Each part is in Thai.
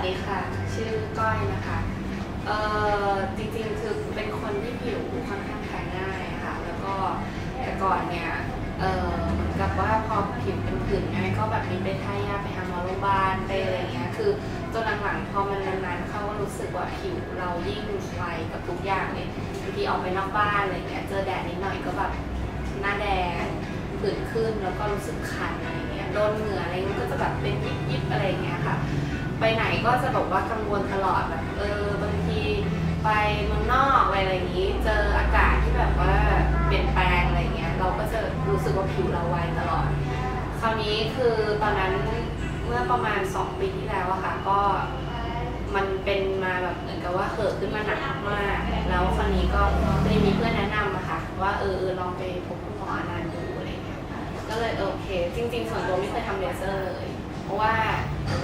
สดีค่ะ ชื่อก้อยนะคะเออจริงๆคือเป็นคนที่ผิวค่อนข้างแพ้ง่ายค่ะ แล้วก็แต่ก่อนเนี่ยเออหมือนกับว่าพอผิวเป็นผื่นง่ายก็แบบมีไปทายาไปหาหมอโรงพยาบาลไปอะไรเงี้ยคือจนหลังๆพอมันนานๆเข้าก็รู้สึกว่าผิวเรายิ่งไวกับทุกอย่างเลยบางทีออกไปนอกบ้านอะไรเงี้ยเจอแดดนิดหน่อยก็แบบหน้าแดงผื่นขึ้นแล้วก็รู้สึกคันอะไรเงี้ยโดนเหงื่ออะไรมันก็จะแบบเป็นยิบๆอะไรเงี้ยค่ะ ไปไหนก็จะแบบว่ากังวลตลอดแบบเออบางทีไปเมืองนอกอะไรอย่างนี้ เจออากาศที่แบบว่าเปลี่ยนแปลงอะไรเงี้ย เราก็จะรู้สึกว่าผิวเราไวตลอด คราวนี้คือตอนนั้นเมื่อประมาณ 2 ปีที่แล้วอะค่ะก็มันเป็นมาแบบเหมือนกับว่าเหิดขึ้นมาหนักมาก แล้วคราวนี้ก็เลยมีเพื่อนแนะนำอะค่ะว่าเออลองไปพบคุณหมออนันต์ดูอะไรเงี้ยก็เลยโอเค จริง ๆ ส่วนตัวไม่เคยทำเลเซอร์เลย เพราะว่า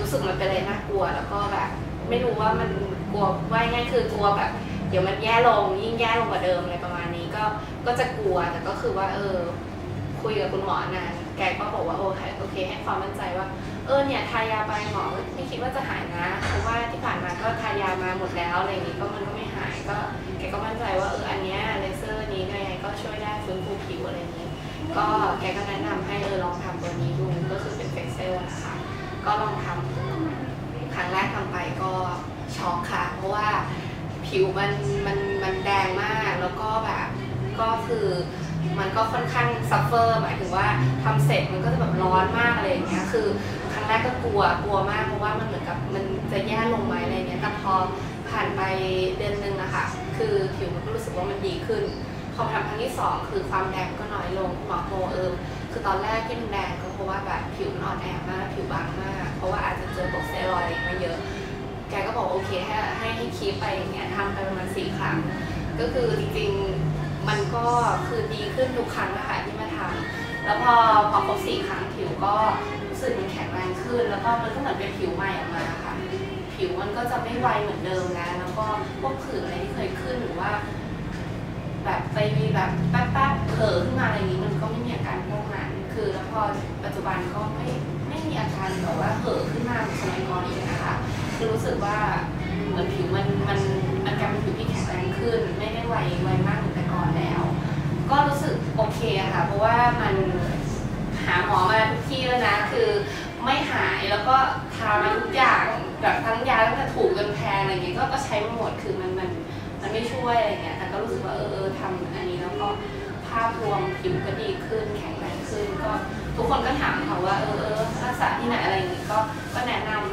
รู้สึกมันเป็นอะไรน่ากลัว แล้วก็แบบ ไม่รู้ว่ามันกลัวว่าง่ายคือกลัวแบบ เดี๋ยวมันแย่ลงยิ่งแย่ลงกว่าเดิมอะไรประมาณนี้ก็ก็จะกลัวแต่ก็คือว่า เออ คุยกับคุณหมอนานแกก็บอกว่าโอเคโอเค ให้ความมั่นใจว่าเออเนี่ยทายาไปหมอไม่คิดว่าจะหายนะเพราะว่าที่ผ่านมาก็ทายามาหมดแล้วอะไรอย่างนี้ก็มันก็ไม่หายก็แกก็มั่นใจว่าเอออันเนี้ยเลเซอร์นี้ยังไงก็ช่วยได้ฟื้นฟูผิวอะไรอย่างนี้ ก็แกก็แนะนำให้เออลองทำตัวนี้ดูก็คือเป็นเฟซเซลนะคะ ก็ลองทำครั้งแรกทำไปก็ช็อกค่ะ เพราะว่าผิวมันมันมันแดงมากแล้วก็แบบก็คือมันก็ค่อนข้างซัฟเฟอร์หมายถึงว่าทำเสร็จมันก็จะแบบร้อนมากอะไรอย่างเงี้ยคือครั้งแรกก็กลัวกลัวมากเพราะว่ามันเหมือนกับมันจะแย่ลงไหมอะไรเงี้ยแต่พอผ่านไปเดือนนึงอะคะคือผิวมันก็รู้สึกว่ามันดีขึ้น พอทำครั้งที่สองคือความแดงก็น้อยลงหมอโมเออ คือตอนแรกที่มันแดงก็เพราะว่าแบบผิวมันอ่อนแอมากผิวบางมาก เพราะว่าอาจจะเจอพวกสเตียรอยด์อะไรมาเยอะ แกก็บอกโอเคให้ให้ให้คีปไปอย่างเงี้ยทำไปประมาณสี่ครั้ง ก็คือจริงๆมันก็คือดีขึ้นทุกครั้งนะคะที่มาทำแล้วพอพอครบสี่ครั้งผิวก็รู้สึกมันแข็งแรงขึ้น แล้วก็มันก็เหมือนเป็นผิวใหม่ออกมาค่ะ ผิวมันก็จะไม่ไวเหมือนเดิมนะแล้วก็พวกผื่นอะไร ปัจจุบันก็ไม่ไม่มีอาการแบบว่าเผลอขึ้นมาเหมือนสมัยก่อนอีกนะคะคือรู้สึกว่าเหมือนผิวมันมันมันกลายเป็นผิวที่แข็งแรงขึ้น ไม่ได้ไวไวมากเหมือนแต่ก่อนแล้ว ก็รู้สึกโอเคอะค่ะ เพราะว่ามันหาหมอมาทุกที่แล้วนะ คือไม่หายแล้วก็ทามาทุกอย่างแบบทั้งยาตั้งแต่ถูกจนแพงอะไรเงี้ยก็ก็ใช้มาหมดคือมันมันมันไม่ช่วยอะไรเงี้ยแต่ก็รู้สึกว่าเออเออทำอันนี้แล้วก็ภาพรวมผิวก็ดีขึ้นแข็งแรงขึ้นก็ ทุกคนก็ถามค่ะว่าเออเออรักษาที่ไหนอะไรอย่างงี้ก็ก็แนะนำ